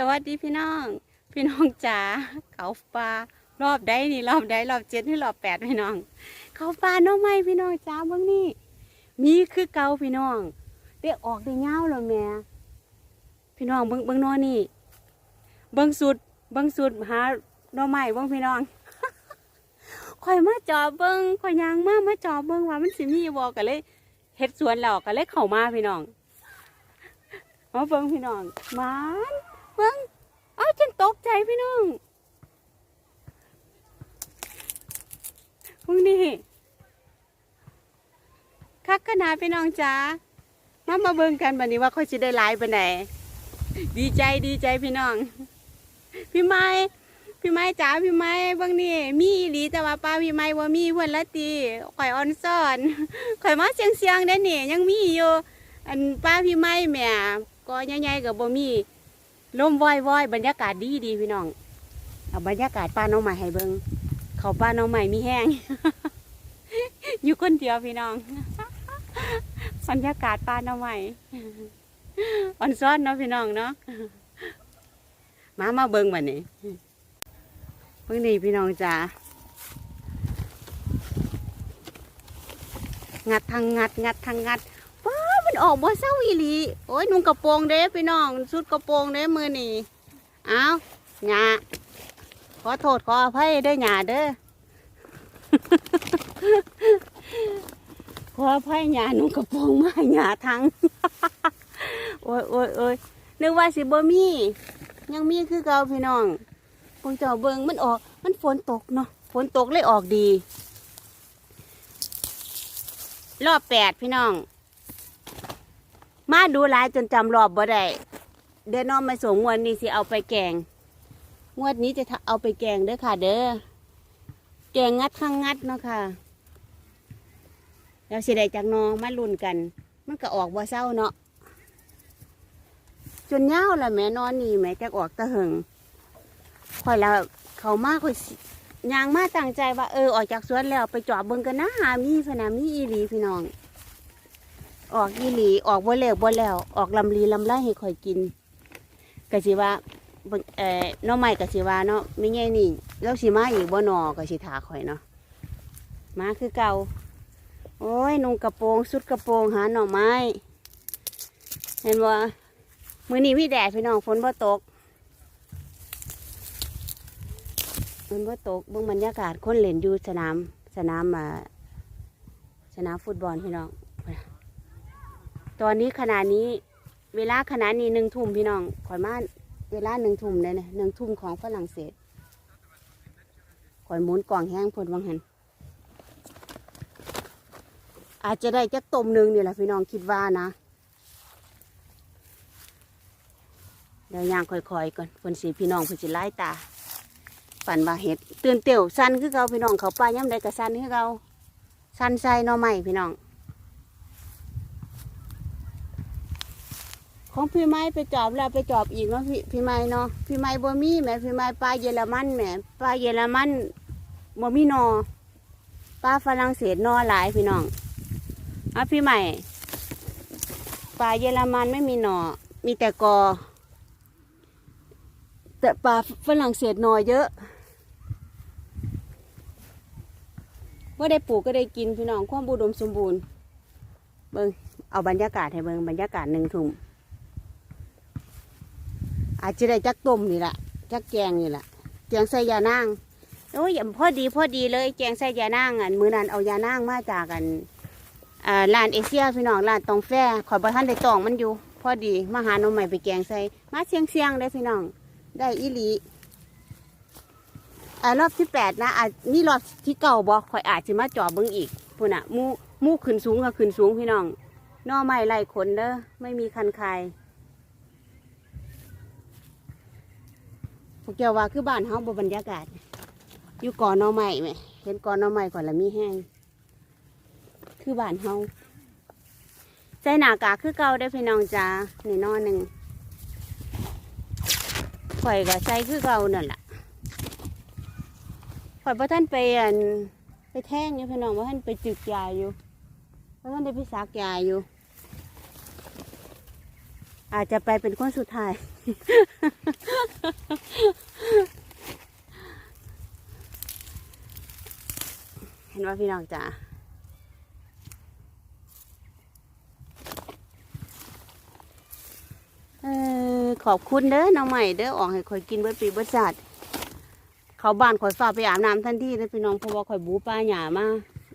สวัสดีพี่น้อง พี่น้องจ๋าเขาปลารอบใดนี่รอบใดรอบเจ็ดนี่รอบแปดพี่น้อง เขาปลาน้องไม้พี่น้องจ๋าเบื้องนี่มีคือเกาพี่น้องได้ออกได้เงาแล้วแม่พี่น้องเบิ้งเบิ้งนอนี่ เบิ้งสุดเบิ้งสุดหาน้องไม้เบิ้งพี่น้องข่อยมาจอบเบิ้งข่อยยางมามาจอบเบิ้งว่ามันสิมีบ่ก็เลยเฮ็ดสวนแล้วก็เลยเข้ามาพี่น้องมาเบิ้งพี่น้องมัน เบิ้งเอ้าฉันตกใจพี่น้องพรุ่งนี้คักขนาดพี่น้องจ้ามามาเบิ้งกันบัดนี้ว่าเขาจะได้หลายปไหนดีใจดีใจพี่น้อง พี่ไม้พี่ไม้จ๋าพี่ไม้เบิ้งนี่มีอีหลีแต่ว่าป้าพี่ไม้ว่ามีเพื่อนละตีข่อยออนซ่อนข่อยมาเสียงเสียงๆได้อนี่ยังมีอยู่อันป้าพี่ไม้แม่ก็ใหญ่ๆกับบ่มี ลมว้อยๆบรรยากาศดีดีพี่น้องเอาบรรยากาศป้าน้องใหม่ให้เบิงเขาป้าน้องใหม่มีแห้งอยู่คนเดียวพี่น้องบรรยากาศป้าน้องใหม่อ่อนซ้อนเนาะพี่น้องเนาะมามาเบิงบัดนี้เบิ่งนี่พี่น้องจ๋างัดทางงัดงัดทางงัด ออกบ่เศร้าอีหลีโอ้ยนุ่งกระโปรงเด้พี่น้องชุดกระโปรงเด้มือนี่เอาหยาขอโทษขออภัยเด้อหยาเด้อขออภัยหยานุ่งกระโปรงมาหยาทั้งโอ้ยโอ้ยโอ้ยนึกว่าสิบ่มียังมีคือเก่าพี่น้องพวกเจ้าเบิงมันออก มันฝนตกเนาะฝนตกเลยออกดี รอบแปดพี่น้อง มาดูหลายจนจำรอบบ่ได้เดี๋ยวน้องมาส่งงวดนี้สิเอาไปแกง งวดนี้จะเอาไปแกงเด้อค่ะ เด้อ แกงงัดข้างงัดเนาะค่ะ แล้วสิได้จากน้องมาลุ้นกัน มันก็ออกบ่เศร้าเนาะ จนเย้าละแม่นอนนี่แม่จักออกตะเหิงค่อยแล้วเขามากค่อยยางมาตั้งใจว่าเออออกจากสวนแล้วไปจอบเบิ่งกันนะหามีพนะมีอีหลีพี่น้อง ออกอีหลีออกบ่แล้วบ่แล้ว ออกลำลีลำไรให้ข่อยกินก็สิว่าเอ่อน้องใหม่ก็สิว่าเนาะไม่ไงนี่แล้วสิมาอีกบ่หนอก็สิถาข่อยเนาะมาคือเก่าโอ้ยนุ่งกระโปรงสุดกระโปรงหาหน่อไม้ เห็นบ่ามื้อนี้มีแดดพี่น้องฝนบ่ตกฝนบ่ตกเบิ่งบรรยากาศคนเล่นอยู่สนามสนามอ่าสนามฟุตบอลพี่น้อง ตอนนี้ขณะนี้เวลาขณะนี้หนึ่งทุ่มพี่น้องขอยมาเวลาหนึ่งทุ่มเลยนะหนึ่งทุ่มของฝรั่งเศสขอยหมุนกล่องแห้งพดวังหันอาจจะได้จักต้มหนึ่งนี่แหละพี่น้องคิดว่านะ เดี๋ยวย่างค่อยๆก่อนคนสีพี่น้องเพิ่นสิไล่ตาปั่นว่าเห็ดตื่นเตียวสั้นคือเขาพี่น้องเขาป้าย่ำใดก็สั้นคือเขาสั้นใส่หน่อไม้พี่น้อง ของพี่ไม้ไปจอบแล้วไปจอบอีกเนาะพี่พี่ไม้เนาะพี่ไม้บ่มีแหมพี่ไม้ปลาเยอรมันแหมปลาเยอรมันบ่มีหนอปลาฝรั่งเศสหนอหลายพี่น้องอะพี่ใหม่ปลาเยอรมันไม่มีหนอมีแต่กอ แต่ปลาฝรั่งเศสหนอเยอะว่าได้ปลูกก็ได้กินพี่น้องความบูดมสมบูรณ์ เบิงเอาบรรยากาศให้เบิงบรรยากาศหนึ่งทุ่ม อาจจะได้จักต้มนี่แหละจักแกงนี่แหละแกงใส่ยานางโอ้ยพอดีพอดีเลยแกงใส่ยานางอันมือนั้นเอายานางมาจากกันอ่าร้านเอเชียพี่น้องร้านตองแฟขอยบ่ทันได้ตองมันอยู่ พอดีมาหาหน่อใหม่ไปแกงใส่มาเสียงเสียงได้พี่น้อง ได้อีหลีอรอบที่แปดนะอาจมีรอบที่เก่าบ่ข่อยอาจจะมาจ่อบเบิ่งอีกพุ่นอะมูมูขึ้นสูงก็ขึ้นสูงพี่น้องนอไม้ไล่ขนเด้อไม่มีคันคาย พวกเจ้าว่าคือบ้านเฮาบ่บรรยากาศ อยู่ก่อนนอใหม่ไหมเห็นก่อนนอใหม่ก่อนละมีแห้งคือบ้านเฮาใส่หนากากคือเก่าได้พี่น้องจ้านี่นอหนึ่งข่อยก็ใส่คือเก่านั่นล่ะข่อยพระท่านไปอันไปแท่งอยู่พี่น้องว่าท่านไปจึกยาอยู่ว่าท่านได้ไปซักยาอยู่ อาจจะไปเป็นคนสุดท้าย เห็นว่าพี่น้องจ๋าเออขอบคุณเด้อน้องใหม่เด้อออกให้ข่อยกินเบิดปีเบิดศาสตร์เขาบ้านข่อยฝากไปอาบน้ำทันทีเลยพี่น้องเพราะว่าข่อยบูป้าหยามา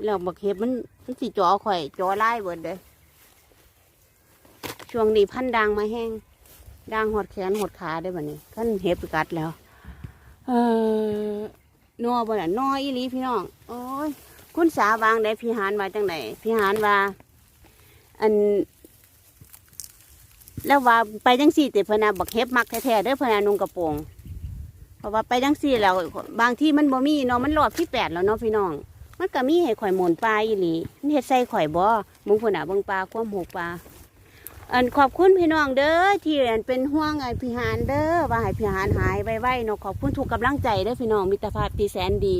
แล้วบักเห็บมันมันสิจ่อข่อยจ่อไล่เบิดเลย ช่วงนี้พันดังมาแห้งดังหดแขนหดขาได้อบัดนี้ขั้นเห็บกัดแล้ว เออนอบ่น่ะนออีหลีพี่น้องโอ้ยคุณสาวางได้พี่หานมาจังไหนพี่หานว่า อัน แล้วว่าไปจังสี่แติเพนนาบักเฮ็บมักแท้ๆเด้อพนนานุงกระโปรงเพราะว่าไปจังสี่แล้วบางที่มันบ่มีเนาะมันรอบที่แปดแล้วเนาะพี่น้องมันก็มีให้ข่อยหมุนปลาอีหลีมันเฮ็ดใส่ข่อยบ่มึงพุ่นน่ะบิ่งปลาความหูปลา อันขอบคุณพี่น้องเด้อที่อันเป็นห่วงไอ้พี่หานเด้อว่าให้พี่หานหายไวๆเนาะขอบคุณทุกกำลังใจเด้อพี่น้องมิตรภาพที่แสนดี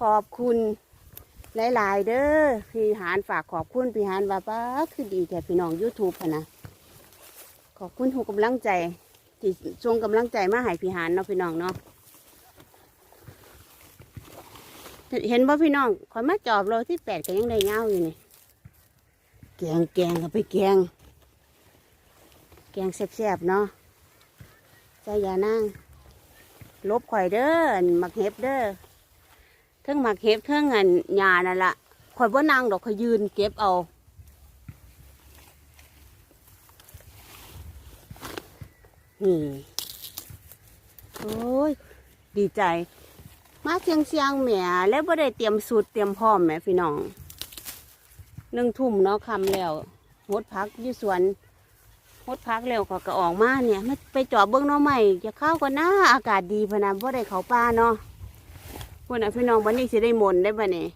ขอบคุณหลายๆเด้อพี่หานฝากขอบคุณพี่หานว่าป้าคือดีแก่พี่น้องยูทูบนะขอบคุณทุกกำลังใจที่ส่งกำลังใจมาให้พี่หานเนาะพี่น้องเนาะเห็นว่าพี่น้องขอยมาจอบโลที่แปดก็ยังได้เงาอยู่นี่แกงแกงก็ไปแกง แกงแซ่บๆเนาะใจอยานั่งลบข่อยเด้ออันมักเห็บเด้อเทิงหมักเห็บเทิงอันหญ้านั่นละข่อยบ่านั่งดอกข่อยยืนเก็บเอานี่โอ้ย ดีใจ มาเสียงเสียงแหม่แล้วบ่ได้เตรียมสูตรเตรียมพร้อมแหม่พี่น้องหนึ่งทุ่มเนาะคำแล้วหดพักยู่สวน หดพักแล้วก็ก็ออกมาเนี่ยมาไปจอบเบิ้องน้อใหม่จะเข้ากันนะอากาศดีพะนะบ่ได้เขาป่าเนาะพวกน่ะพี่น้องวันนี้สิได้มนได้บ่เนี่ย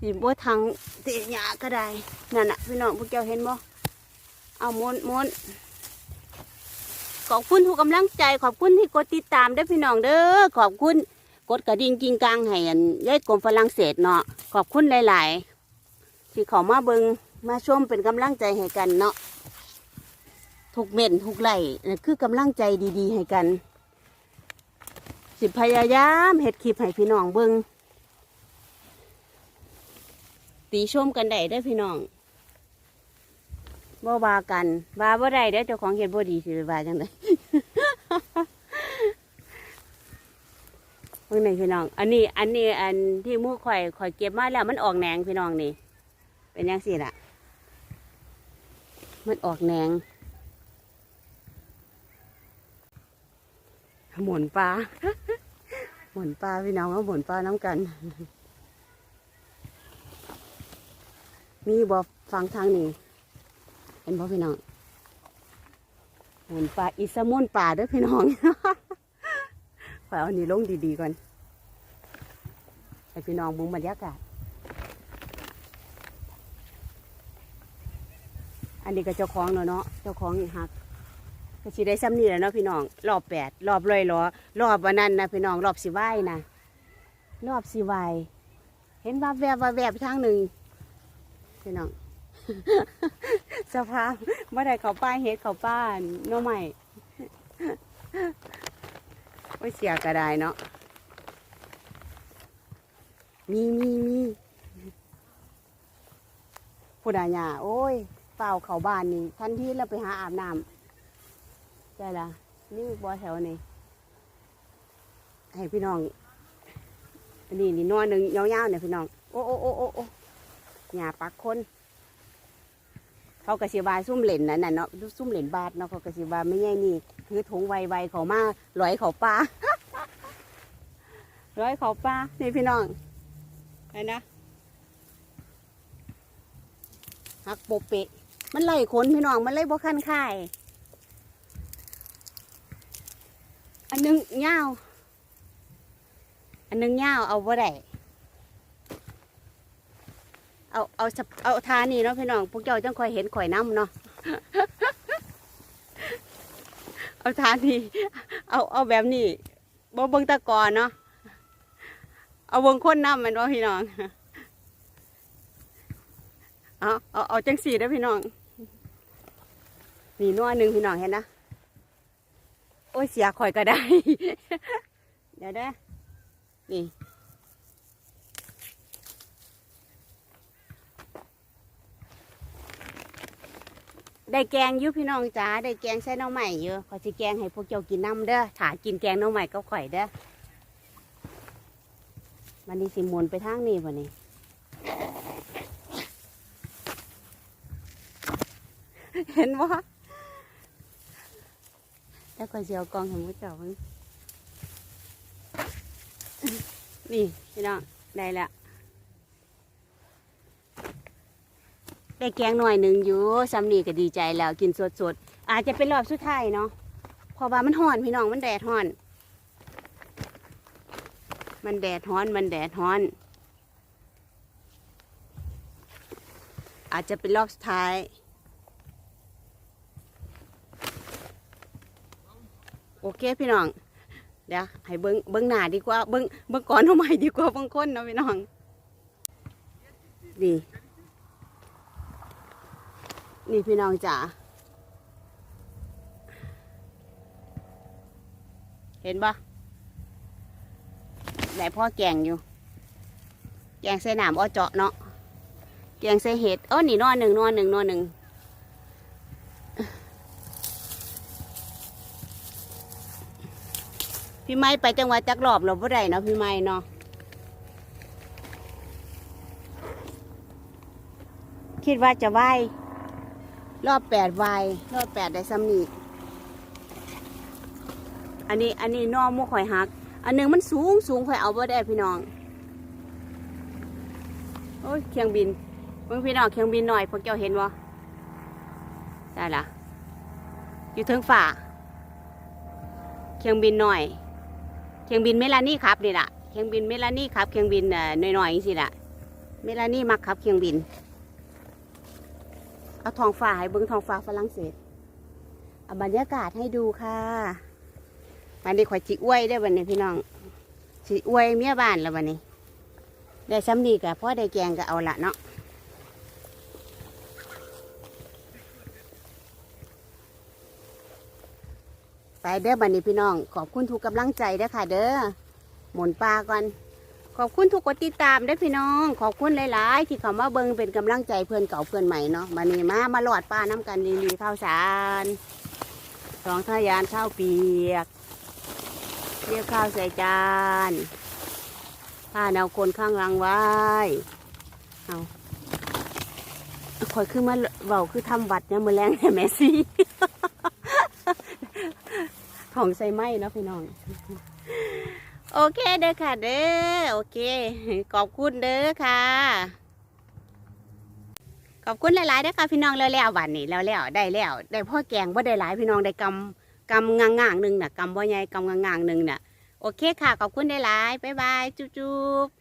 สิบ่ทางเตะหญ้าก็ได้นั่นน่ะพี่น้องพวกเจ้าเห็นบ่เอามนมนขอบคุณทุกกำลังใจ ขอบคุณที่กดติดตามเด้พี่น้องเด้อขอบคุณกดกระดิ่งกิงกลางให้อันยายกรมฝรั่งเศสเนาะขอบคุณหลาย ๆ ที่เขามาเบิงมาชมเป็นกำลังใจให้กันเนาะ ทุกเม็ดทุกไหลนั่นคือกำลังใจดี ๆ ให้กัน สิพยายามเห็ดคลิปให้พี่น้องเบิงตีชมกันได้เด้พี่น้องบ่ว่ากันว่าบ่ได้เด้อเจ้าของเห็ดบ่ดีสิไปว่าจังไดเบิ่งไหนพี่น้อง อันนี้ อันนี้ อันที่มู่ข่อยข่อยเก็บมาแล้วมันออกแหนงพี่น้องนี่ เป็นยังสิล่ะ มันออกแหนง หมุนปลาหมุนปลาพี่น้องเอาหมุนปลาน้ำกัน มีบ่ฟังทางนี้เห็นบ่พี่น้องหมุนปลาอิสมุนปลาด้วยพี่น้องขอเอาอันนี้ลงดีๆก่อนให้พี่น้องเบุ้งบรรยากาศอันนี้ก็เจ้าของเนาะเนาะเจ้าของหัก ก็สิได้ซ้ำนี่แหละเนาะพี่น้อง รอบแปดรอบลอยล้อรอบวันนั้นนะพี่น้องรอบสิไหวนะรอบสิไหวเห็นว่าแวบว่าแวบทางหนึ่งพี่น้อง สภาพเมื่อใดเขาป้ายเฮ็ดเขาป้านโน้ใหม่โอ้ยเสียกระไดเนาะมีมีมีผู้ดาหยาโอ้ยเฝ้าเขาบ้านนี่ทันทีแล้วไปหาอาบน้ำ ได้ละนี่มีบัวแถวนี้ให้พี่น้องอันนี้นี่นอนหนึ่งยาวๆเนี่ยพี่น้อง โอ้โอ้โอ้โอ้โอ้หยาปักคน เขากระสีบาซุ่มเหล่นนั่นน่ะเนาะซุ่มเหล่นบาทเนาะเขากระสีบาไม่ใช่นี่ คือถุงไวๆเขามาร้อยเขาปลาร้อยเขาปลานี่พี่น้องไปนะหักโปเปะมันไล่ขนพี่น้องมันไล่บ่คันค่าย อันหนึงเงาวอันหนึงเงาวเอาบ่ได้เอาเอาเอาทานี่เนาะพี่น้องพวกเจ้าจังคอยเห็นข่อยน้ำเนาะเอาทานี่เอาเอาแบบนี้บ่เบิ่งตะกอนเนาะเอาเบิ่งคนน้ำมันว่าพี่น้องเอาเอาเอาจังสีได้พี่น้องนี่นัวหนึ่งพี่น้องเห็นนะ โอ้ยเสียข่อยก็ได้ เดี๋ยวเด้นี่ได้แกงยูพี่น้องจ้าได้แกงใส่น้องใหม่เยอะขอยสิแกงให้พวกเจ้ากินน้ำเด้อถากินแกงน้องใหม่ก็ข่อยเด้อมันนี่สิมุนไปทางนี้บ่นี่เห็นว่า แล้วก็เสียวกองของพวกเจ้าเพิ่งนี่พี่น้องได้ละได้แกงหน่อยหนึ่งอยู่ซ้ำนี่ก็ดีใจแล้วกินสดๆอาจจะเป็นรอบสุดท้ายเนาะเพราะว่ามันห่อนพี่น้องมันแดดห่อน มันแดดฮ้อนมันแดดฮ้อน อาจจะเป็นรอบสุดท้าย โอ เคพี่น้อง เดี๋ยวให้เบิ้งเบิ้งหน้าดีกว่า เบิ้งเบิ้งก่อนเอาใหม่ดีกว่าบางคนเนาะพี่น้อง นี่ นี่พี่น้องจ๋า เห็นปะไหนพ่อแกงอยู่ แกงใส่หนามอ้อเจาะเนาะ แกงใส่เห็ดเออนี่นอหนึ่งนอนหนึ่งนอนหนึ่ง พี่ไม้ไปจังหวัดจักรอบเราบ่ได้เนาะพี่ไม้เนาะคิดว่าจะไหวรอบแปดไหวรอบแปดได้ซ้ำนี่อันนี้อันนี้นอมุกข่อยหัก อันหนึ่งมันสูงสูงข่อยเอาบ่ได้พี่น้องโอ้ยเครื่องบินเพิ่งพี่น้องเครื่องบินหน่อยพวกเจ้าเห็นบ่ได้ละอยู่เทิงฝ่าเครื่องบินหน่อย เครื่องบินเมลานี่ครับนี่แหละเครื่องบินเมลานี่ครับเครื่องบินเอ่อหน่อยๆสิละเมลานี่มักครับเครื่องบิน เอาทองฟ้าให้เบิ้งทองฟ้าฝรั่งเศสเอาบรรยากาศให้ดูค่ะวันนี้ข่อยจิอวยได้วันนี้พี่น้องจิอวยเมียบ้านแล้ววันนี้ได้ซ้ำดีกับพ่อได้แกงก็เอาละเนาะ ไปเด้อบันนี้พี่น้อง ขอบคุณทุกกำลังใจเด้อค่ะ เด้อหมุนปลาก่อนขอบคุณทุกกดติดตามเด้อพี่น้อง ขอบคุณหลาย ๆ ที่เขามาเบิ่งเป็นกำลังใจเพื่อนเก่าเพื่อนใหม่เนาะบันนี้มามาหลอดปลาน้ำกันลีลีข้าวสารสองทะยานข้าวเปียกเรียกข้าวใส่จานผ้าแนวคนข้างหลังไว้เอาคอยขึ้นมาเบาคือทำวัดเนี่ยมือแรงแม่ซี่ ของใส่ไม้นะพี่น้อง โอเคเด้อค่ะเด้อโอเค ขอบคุณเด้อค่ะ ขอบคุณหลายๆเด้อค่ะพี่น้องแล้วๆวันนี้แล้วแล้วได้แล้วได้พ่อแกงว่าได้หลายพี่น้องได้กำกำงางางๆหนึ่งน่ะกำบ่ใหญ่กำงางางๆหนึ่งน่ะโอเคค่ะ ขอบคุณได้หลายๆบ๊ายบายจุ๊บ